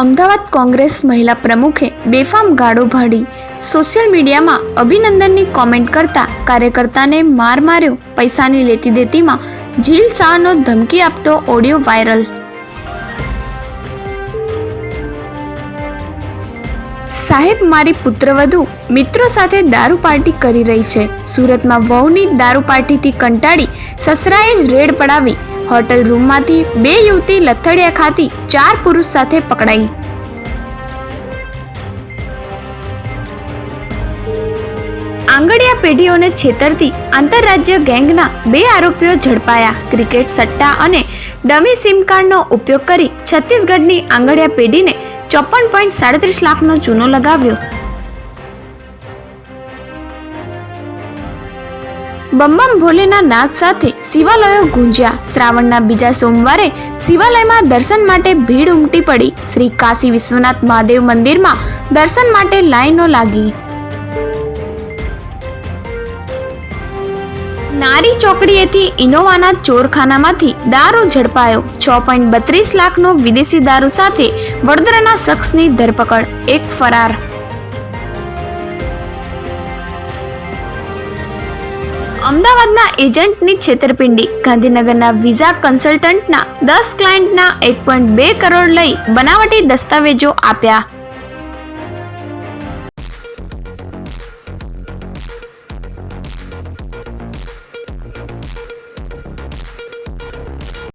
અમદાવાદ કોંગ્રેસ મહિલા પ્રમુખે બેફામ ગાળો ભાડી સોશિયલ મીડિયામાં અભિનંદનની કોમેન્ટ કરતા કાર્યકર્તાને માર માર્યો, પૈસાની લેતી દેતીમાં જીલ શાહનો ધમકી આપતો ઓડિયો વાયરલ સાહેબ, મારી પુત્રવધુ મિત્રો સાથે દારૂ પાર્ટી કરી રહી છે. સુરતમાં વહુની દારૂ પાર્ટીથી કંટાળી સસરાએ જ રેડ પડાવી હોટલ રૂમમાંથી બે યુવતી લથડિયા ખાતી ચાર પુરુષ સાથે પકડાઈ. આંગડિયા પેઢીઓને છેતરતી આંતરરાજ્ય ગેંગના બે આરોપીઓ ઝડપાયા. ક્રિકેટ સટ્ટા અને ડમી સિમ કાર્ડનો ઉપયોગ કરી છત્તીસગઢની આંગડિયા પેઢીને ચોપન પોઈન્ટ સાડત્રીસ લાખનો ચૂનો લગાવ્યો. બમ્બમ ભોલેના નાદ સાથે શિવાલયો ગુંજ્યા. શ્રાવણના બીજા સોમવારે શિવાલયમાં દર્શન માટે ભીડ ઉમટી પડી. શ્રી કાશી વિશ્વનાથ મહાદેવ મંદિરમાં દર્શન માટે લાઈનો લાગી. નારી ચોકડીએથી ઇનોવાના ચોરખાનામાંથી દારૂ ઝડપાયો. છ પોઈન્ટ બત્રીસ લાખનો વિદેશી દારૂ સાથે વડોદરાના શખ્સની ધરપકડ. એક ફરાર અમદાવાદના એજન્ટની છેતરપિંડી. ગાંધીનગરના વિઝા કન્સલ્ટન્ટના દસ ક્લાયન્ટના એક પોઈન્ટ બે કરોડ લઈ બનાવટી દસ્તાવેજો આપ્યા.